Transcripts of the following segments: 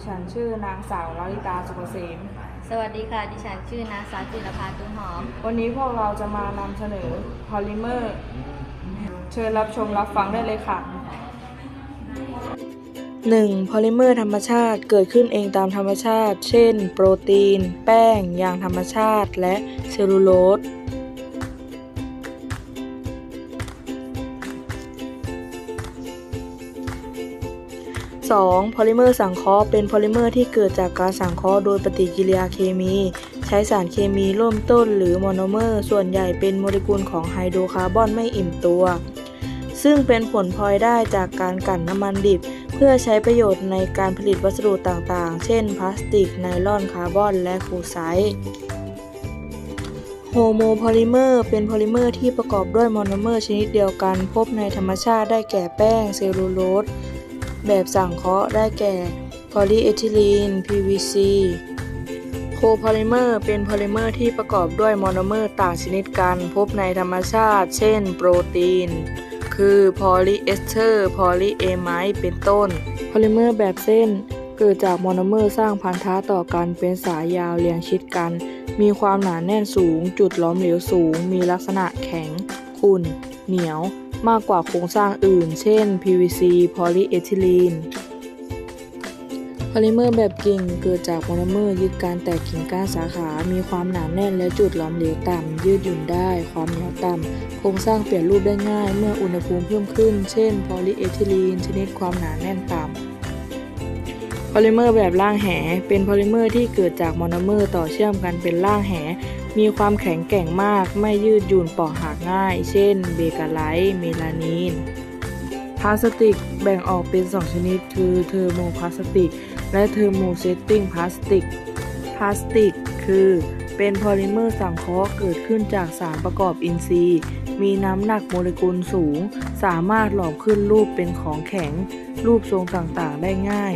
ดิฉันชื่อนางสาวลลิตาสุกเกษมสวัสดีค่ะ ดิฉันชื่อนางสาวจิรภาตุ้นหอม วันนี้พวกเราจะมานำเสนอพอลิเมอร์ เชิญรับชมรับฟังได้เลยค่ะ 1. พอลิเมอร์ธรรมชาติเกิดขึ้นเองตามธรรมชาติ เช่น โปรตีน แป้ง ยางธรรมชาติ และเซลลูโลส 2. พอลิเมอร์สังเคราะห์เป็นพอลิเมอร์ที่เกิดจากการสังเคราะห์โดยปฏิกิริยาเคมี ใช้สารเคมีริ่มต้นหรือโมโนเมอร์ ส่วนใหญ่เป็นโมเลกุลของไฮโดรคาร์บอนไม่อิ่มตัว ซึ่งเป็นผลพลอยได้จากการกลั่นน้ำมันดิบ เพื่อใช้ประโยชน์ในการผลิตวัสดุต่างๆ เช่น พลาสติก ไนลอนคาร์บอน และคูไซต์โฮโมพอลิเมอร์เป็นพอลิเมอร์ที่ประกอบด้วยโมโนเมอร์ชนิดเดียวกัน พบในธรรมชาติได้แก่แป้ง เซลลูโลส แบบสังเคราะห์ได้แก่ พอลีเอทิลีน PVC โคพอลิเมอร์เป็นพอลิเมอร์ที่ประกอบด้วยโมโนเมอร์ต่างชนิดกัน พบในธรรมชาติ เช่น โปรตีน คือพอลีเอสเตอร์ พอลีเอไมด์เป็นต้น พอลิเมอร์แบบเส้น เกิดจากโมโนเมอร์สร้างพันธะต่อกันเป็นสายยาวเรียงชิดกัน มีความหนาแน่นสูง จุดล้อมเหลวสูง มีลักษณะแข็ง ขุ่น เหนียว มากกว่าโครงสร้างอื่น เช่น PVC พอลีเอทิลีนพอลิเมอร์แบบกิ่งเกิดจากโมโนเมอร์ยึดการแตกกิ่งก้านสาขา มีความหนาแน่นและจุดล้อมเหลวต่ำ ยืดหยุ่นได้ ความเหนียวต่ำ โครงสร้างเปลี่ยนรูปได้ง่าย เมื่ออุณหภูมิเพิ่มขึ้น เช่น พอลีเอทิลีน ชนิดความหนาแน่นต่ำ พอลิเมอร์แบบร่างแห เป็นพอลิเมอร์ที่เกิดจากโมโนเมอร์ต่อเชื่อมกันเป็นร่างแห มีความแข็งแกร่งมาก ไม่ยืดหยุ่นปอกหักง่าย เช่น เบกาไลท์เมลานีนพลาสติกแบ่งออกเป็น 2 ชนิด คือเทอร์โมพลาสติก และเทอร์โมเซตติ้งพลาสติก พลาสติก คือเป็นพอลิเมอร์สังเคราะห์เกิดขึ้นจากสารประกอบอินทรีย์ มีน้ำหนักโมเลกุลสูง สามารถหลอมขึ้นรูปเป็นของแข็ง รูปทรงต่างๆ ได้ง่าย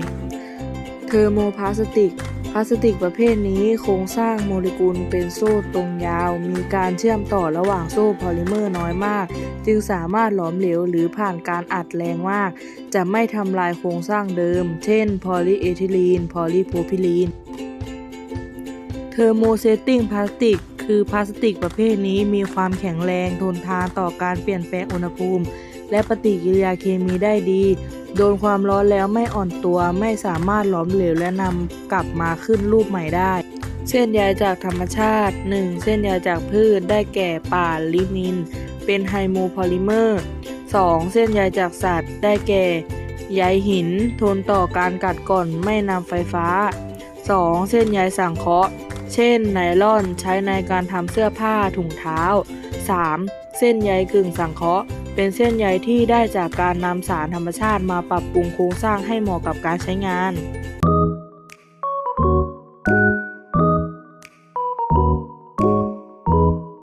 ทอร์โมพลาสติก พลาสติกประเภทนี้โครงสร้างโมเลกุลเป็นโซ่ตรงยาว มีการเชื่อมต่อระหว่างโซ่พอลิเมอร์น้อยมาก จึงสามารถหลอมเหลวหรือผ่านการอัดแรงมาก จะไม่ทำลายโครงสร้างเดิม เช่น พอลีเอทิลีน พอลีโพรพิลีน เทอร์โมเซตติ้งพลาสติกคือพลาสติกประเภทนี้มีความแข็งแรงทนทานต่อการเปลี่ยนแปลงอุณหภูมิ และปฏิกิริยาเคมีได้ดี โดนความร้อนแล้วไม่อ่อนตัวไม่สามารถหลอมเหลวและนำกลับมาขึ้นรูปใหม่ได้ เส้นใยจากธรรมชาติ 1. เส้นใยจากพืชได้แก่ป่าลินิน เป็นไฮโมพอลิเมอร์ 2. เส้นใยจากสัตว์ ได้แก่ใยหิน ทนต่อการกัดก่อนไม่นำไฟฟ้า 2. เส้นใยสังเคราะห์ เช่น ไนลอนใช้ในการทำเสื้อผ้าถุงเท้า 3. เส้นใยกึ่งสังเคราะห์ เป็นเส้นใยที่ได้จากการนำสารธรรมชาติมาปรับปรุงโครงสร้างให้เหมาะกับการใช้งาน